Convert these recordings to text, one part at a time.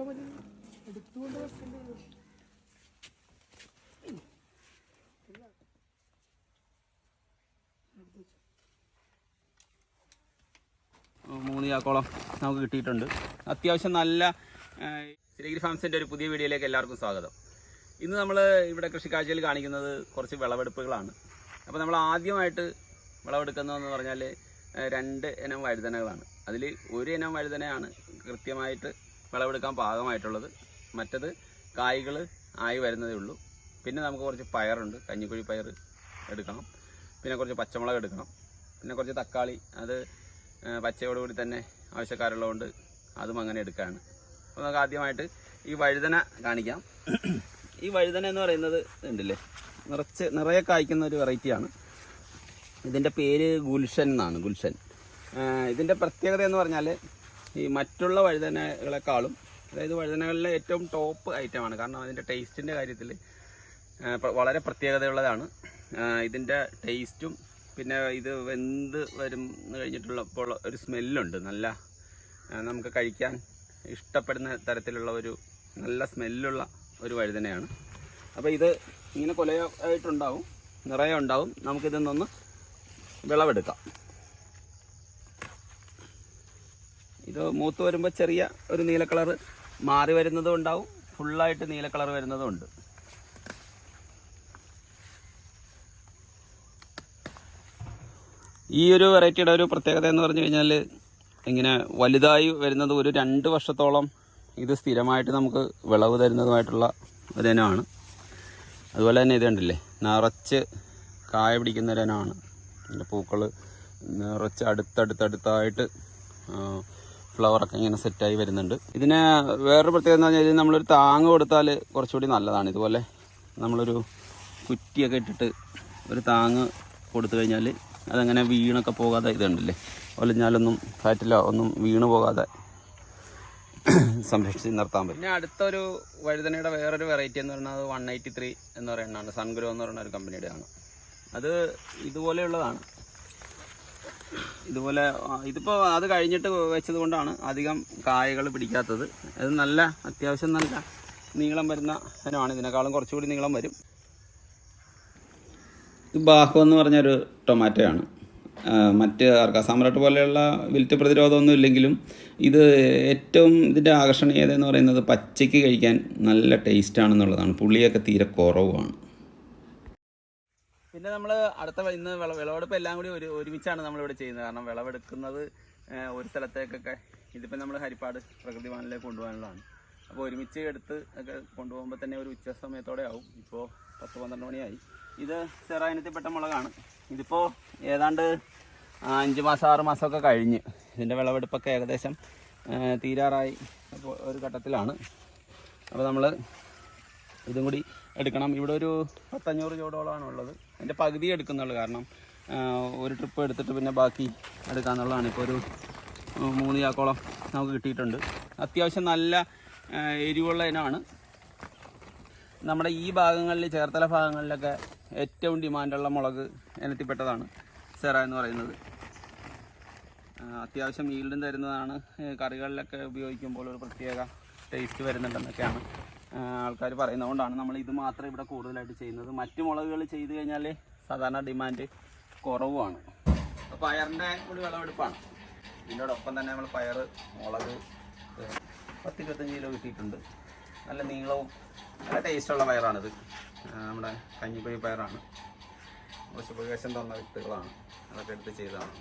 എടുക്കാൻ പറ്റില്ല എടുത്തുകൊണ്ട് മൂന്ന് ചാക്കോളം നമുക്ക് കിട്ടിയിട്ടുണ്ട്. അത്യാവശ്യം നല്ല ശ്രീഗിരി ഫാംസിന്റെ ഒരു പുതിയ വീഡിയോയിലേക്ക് എല്ലാവർക്കും സ്വാഗതം. ഇന്ന് നമ്മൾ ഇവിടെ കൃഷിക്കാഴ്ചയിൽ കാണിക്കുന്നത് കുറച്ച് വിളവെടുപ്പുകളാണ്. അപ്പോൾ നമ്മൾ ആദ്യമായിട്ട് വിളവെടുക്കുന്നതെന്ന് പറഞ്ഞാൽ രണ്ട് ഇനം വഴുതനകളാണ്. അതിൽ ഒരു ഇനം വഴുതനയാണ് കൃത്യമായിട്ട് വിളവെടുക്കാൻ പാകമായിട്ടുള്ളത്. മറ്റത് കായ്കൾ ആയി വരുന്നതേ ഉള്ളൂ. പിന്നെ നമുക്ക് കുറച്ച് പയറുണ്ട്. കഞ്ഞിക്കുഴി പയർ എടുക്കണം. പിന്നെ കുറച്ച് പച്ചമുളക് എടുക്കണം. പിന്നെ കുറച്ച് തക്കാളി. അത് പച്ചയോടുകൂടി തന്നെ ആവശ്യക്കാരുള്ളതുകൊണ്ട് അതും അങ്ങനെ എടുക്കുകയാണ് അപ്പോൾ നമുക്ക് ആദ്യമായിട്ട് ഈ വഴുതന കാണിക്കാം. ഈ വഴുതന എന്ന് പറയുന്നത് ഉണ്ടല്ലേ നിറച്ച് നിറയെ കായ്ക്കുന്ന ഒരു വെറൈറ്റിയാണ്. ഇതിന്റെ പേര് ഗുൽഷൻ എന്നാണ്. ഗുൽഷൻ. ഇതിന്റെ പ്രത്യേകത എന്ന് പറഞ്ഞാൽ ഈ മറ്റുള്ള വഴുതനകളെക്കാളും അതായത് വഴുതനകളിലെ ഏറ്റവും ടോപ്പ് ഐറ്റമാണ് കാരണം അതിന്റെ ടേസ്റ്റിന്റെ കാര്യത്തിൽ വളരെ പ്രത്യേകതയുള്ളതാണ്. ഇതിന്റെ ടേസ്റ്റും പിന്നെ ഇത് വെന്ത് വരും കഴിഞ്ഞിട്ടുള്ളപ്പോൾ ഒരു സ്മെല്ലുണ്ട് നല്ല നമുക്ക് കഴിക്കാൻ ഇഷ്ടപ്പെടുന്ന തരത്തിലുള്ള ഒരു നല്ല സ്മെല്ലുള്ള ഒരു വഴുതനയാണ്. അപ്പോൾ ഇത് ഇങ്ങനെ കൊലയായിട്ടുണ്ടാവും നിറയെ ഉണ്ടാവും. നമുക്കിതൊന്നൊന്ന് വിളവെടുക്കാം. ഇത് മൂത്ത് വരുമ്പോൾ ചെറിയ ഒരു നീല കളർ മാറി വരുന്നതും ഉണ്ടാവും. ഫുള്ളായിട്ട് നീല കളർ വരുന്നതും ഉണ്ട്. ഈ ഒരു വെറൈറ്റിയുടെ ഒരു പ്രത്യേകത എന്ന് പറഞ്ഞു കഴിഞ്ഞാൽ ഇങ്ങനെ വലുതായി വരുന്നത് ഒരു രണ്ട് വർഷത്തോളം ഇത് സ്ഥിരമായിട്ട് നമുക്ക് വിളവ് തരുന്നതുമായിട്ടുള്ള ഒരു അതുപോലെ തന്നെ ഇത് കണ്ടില്ലേ നിറച്ച് കായ പിടിക്കുന്ന ഒരു ഇനമാണ്. പൂക്കൾ നിറച്ച് അടുത്തടുത്തടുത്തായിട്ട് ഫ്ലവറൊക്കെ ഇങ്ങനെ സെറ്റായി വരുന്നുണ്ട്. ഇതിന് വേറൊരു പ്രത്യേകത എന്ന് പറഞ്ഞാൽ നമ്മളൊരു താങ്ങ് കൊടുത്താൽ കുറച്ചുകൂടി നല്ലതാണ്. ഇതുപോലെ നമ്മളൊരു കുറ്റിയൊക്കെ ഇട്ടിട്ട് ഒരു താങ്ങ് കൊടുത്തു കഴിഞ്ഞാൽ അതങ്ങനെ വീണൊക്കെ പോകാതെ ഇതുണ്ടല്ലേ? ഒലഞ്ഞാലൊന്നും ഫാറ്റിലോ ഒന്നും വീണ് പോകാതെ സംരക്ഷിച്ച് നിർത്താൻ പറ്റും. പിന്നെ അടുത്തൊരു വഴുതനയുടെ വേറൊരു വെറൈറ്റി എന്ന് പറയുന്നത് വൺ എയ്റ്റി ത്രീ എന്ന് പറയുന്നതാണ് സൺഗ്രോ എന്ന് പറയുന്ന ഒരു കമ്പനിയുടെയാണ് അത് ഇതുപോലെയുള്ളതാണ്. ഇതുപോലെ ഇതിപ്പോ ഇതിപ്പോൾ അത് കഴിഞ്ഞിട്ട് വെച്ചത് കൊണ്ടാണ് അധികം കായകൾ പിടിക്കാത്തത്. അത് നല്ല അത്യാവശ്യം നല്ല നീളം വരുന്ന ഇനമാണ്. ഇതിനേക്കാളും കുറച്ചുകൂടി നീളം വരും. ബാഹു എന്ന് പറഞ്ഞൊരു ടൊമാറ്റോയാണ്. മറ്റ് അർക്കാസാമ്പ്രാട്ട് പോലെയുള്ള വിൽറ്റ് പ്രതിരോധമൊന്നും ഇല്ലെങ്കിലും ഇത് ഏറ്റവും ഇതിന്റെ ആകർഷണീയത എന്ന് പറയുന്നത് പച്ചയ്ക്ക് കഴിക്കാൻ നല്ല ടേസ്റ്റ് ആണെന്നുള്ളതാണ്. പുളിയൊക്കെ തീരെ കുറവാണ്. പിന്നെ നമ്മൾ അടുത്ത ഇന്ന് വിള വിളവെടുപ്പ് എല്ലാം കൂടി ഒരു ഒരുമിച്ചാണ് നമ്മളിവിടെ ചെയ്യുന്നത്. കാരണം വിളവെടുക്കുന്നത് ഒരു സ്ഥലത്തേക്കൊക്കെ ഇതിപ്പോൾ നമ്മൾ ഹരിപ്പാട് പ്രകൃതി ഭവനിലേക്ക് കൊണ്ടുപോകാനുള്ളതാണ്. അപ്പോൾ ഒരുമിച്ച് എടുത്ത് ഒക്കെ കൊണ്ടുപോകുമ്പോൾ തന്നെ ഒരു ഉച്ച സമയത്തോടെ ആവും. ഇപ്പോൾ പത്ത് പന്ത്രണ്ട് മണിയായി. ഇത് ചെറായനത്തിൽപ്പെട്ട മുളകാണ്. ഇതിപ്പോൾ ഏതാണ്ട് അഞ്ച് മാസം ആറ് മാസമൊക്കെ കഴിഞ്ഞ് ഇതിന്റെ വിളവെടുപ്പൊക്കെ ഏകദേശം തീരാറായി. ഒരു ഘട്ടത്തിലാണ്. അപ്പോൾ നമ്മൾ ഇതും കൂടി എടുക്കണം. ഇവിടെ ഒരു പത്തഞ്ഞൂറ് ചോടോളമാണ് ഉള്ളത്. അതിന്റെ പകുതി എടുക്കുന്നുള്ളൂ കാരണം ഒരു ട്രിപ്പ് എടുത്തിട്ട് പിന്നെ ബാക്കി എടുക്കാന്നുള്ളതാണ്. ഇപ്പോൾ ഒരു മൂന്ന് ചാക്കോളം നമുക്ക് കിട്ടിയിട്ടുണ്ട്. അത്യാവശ്യം നല്ല എരിവുള്ള ഇനമാണ്. നമ്മുടെ ഈ ഭാഗങ്ങളിൽ ചേർത്തല ഭാഗങ്ങളിലൊക്കെ ഏറ്റവും ഡിമാൻഡുള്ള മുളക് ഇനത്തിൽപ്പെട്ടതാണ് സെറ എന്ന് പറയുന്നത്. അത്യാവശ്യം ഈൽഡും തരുന്നതാണ്. കറികളിലൊക്കെ ഉപയോഗിക്കുമ്പോൾ ഒരു പ്രത്യേക ടേസ്റ്റ് വരുന്നുണ്ടെന്നൊക്കെയാണ് ആൾക്കാർ പറയുന്നതുകൊണ്ടാണ് നമ്മൾ ഇത് മാത്രം ഇവിടെ കൂടുതലായിട്ട് ചെയ്യുന്നത്. മറ്റു മുളകുകൾ ചെയ്ത് കഴിഞ്ഞാൽ സാധാരണ ഡിമാൻഡ് കുറവുമാണ്. അപ്പോൾ പയറിന്റെ കൂടി വിളവെടുപ്പാണ്. ഇതിനോടൊപ്പം തന്നെ നമ്മൾ പയർ മുളക് ഏ, പത്ത് ഇരുപത്തഞ്ച് കിലോ കിട്ടിയിട്ടുണ്ട്. നല്ല നീളവും നല്ല ടേസ്റ്റുള്ള പയറാണിത്. നമ്മുടെ കഞ്ഞിപ്പൊഴി പയറാണ്. കുറച്ച് പ്രകാശം തന്ന വിത്തുകളാണ്. അതൊക്കെ എടുത്ത് ചെയ്തതാണ്.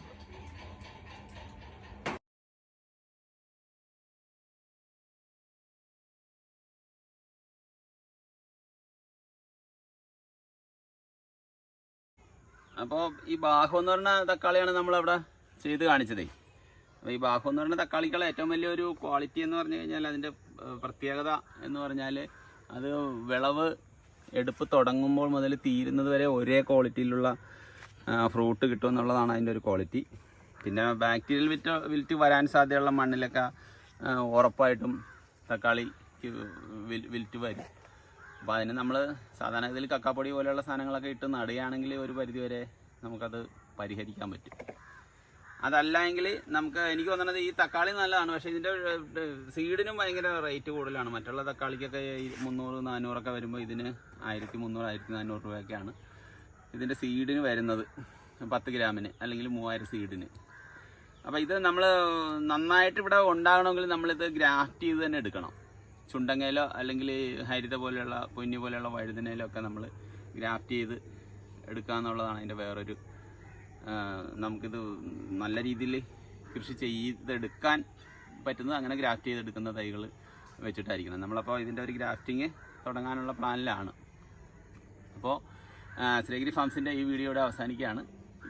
അപ്പോൾ ഈ ബാഹു എന്ന് പറഞ്ഞ തക്കാളിയാണ് നമ്മളവിടെ ചെയ്ത് കാണിച്ചതേ. അപ്പോൾ ഈ ബാഹു എന്ന് പറഞ്ഞ തക്കാളിക്കുള്ള ഏറ്റവും വലിയൊരു ക്വാളിറ്റി എന്ന് പറഞ്ഞു കഴിഞ്ഞാൽ അതിന്റെ പ്രത്യേകത എന്ന് പറഞ്ഞാൽ അത് വിളവ് എടുപ്പ് തുടങ്ങുമ്പോൾ മുതൽ തീരുന്നത് വരെ ഒരേ ക്വാളിറ്റിയിലുള്ള ഫ്രൂട്ട് കിട്ടും എന്നുള്ളതാണ് അതിന്റെ ഒരു ക്വാളിറ്റി പിന്നെ ബാക്ടീരിയൽ വിറ്റ് വിൽറ്റ് വരാൻ സാധ്യതയുള്ള മണ്ണിലൊക്കെ ഉറപ്പായിട്ടും തക്കാളി വിൽറ്റ് വരും. അപ്പോൾ അതിന് നമ്മൾ സാധാരണ ഇതിൽ കക്കാപ്പൊടി പോലെയുള്ള സാധനങ്ങളൊക്കെ ഇട്ട് നടുകയാണെങ്കിൽ ഒരു പരിധിവരെ നമുക്കത് പരിഹരിക്കാൻ പറ്റും. അതല്ല എങ്കിൽ നമുക്ക് എനിക്ക് തോന്നുന്നത് ഈ തക്കാളി നല്ലതാണ്. പക്ഷേ ഇതിന്റെ സീഡിനും ഭയങ്കര റേറ്റ് കൂടുതലാണ്. മറ്റുള്ള തക്കാളിക്കൊക്കെ മുന്നൂറ് നാനൂറൊക്കെ വരുമ്പോൾ ഇതിന് ആയിരത്തി മുന്നൂറ് ആയിരത്തി നാനൂറ് രൂപയൊക്കെയാണ് ഇതിന്റെ സീഡിന് വരുന്നത്. പത്ത് ഗ്രാമിന് അല്ലെങ്കിൽ മൂവായിരം സീഡിന് അപ്പോൾ ഇത് നമ്മൾ നന്നായിട്ട് ഇവിടെ ഉണ്ടാകണമെങ്കിൽ നമ്മളിത് ഗ്രാഫ്റ്റ് ചെയ്ത് തന്നെ എടുക്കണം. ചുണ്ടങ്ങയിലോ അല്ലെങ്കിൽ ഹരിത പോലെയുള്ള പൊന്നി പോലെയുള്ള വഴുതനയിലോ ഒക്കെ നമ്മൾ ഗ്രാഫ്റ്റ് ചെയ്ത് എടുക്കുക എന്നുള്ളതാണ് അതിന്റെ വേറൊരു നമുക്കിത് നല്ല രീതിയിൽ കൃഷി ചെയ്തെടുക്കാൻ പറ്റുന്നത് അങ്ങനെ ഗ്രാഫ്റ്റ് ചെയ്തെടുക്കുന്ന തൈകൾ വെച്ചിട്ടായിരിക്കണം. നമ്മളപ്പോൾ ഇതിന്റെ ഒരു ഗ്രാഫ്റ്റിങ് തുടങ്ങാനുള്ള പ്ലാനിലാണ്. അപ്പോൾ ശ്രീഗിരി ഫാംസിന്റെ ഈ വീഡിയോയുടെ അവസാനിക്കുകയാണ്.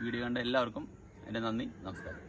വീഡിയോ കണ്ട എല്ലാവർക്കും എന്റെ നന്ദി നമസ്കാരം.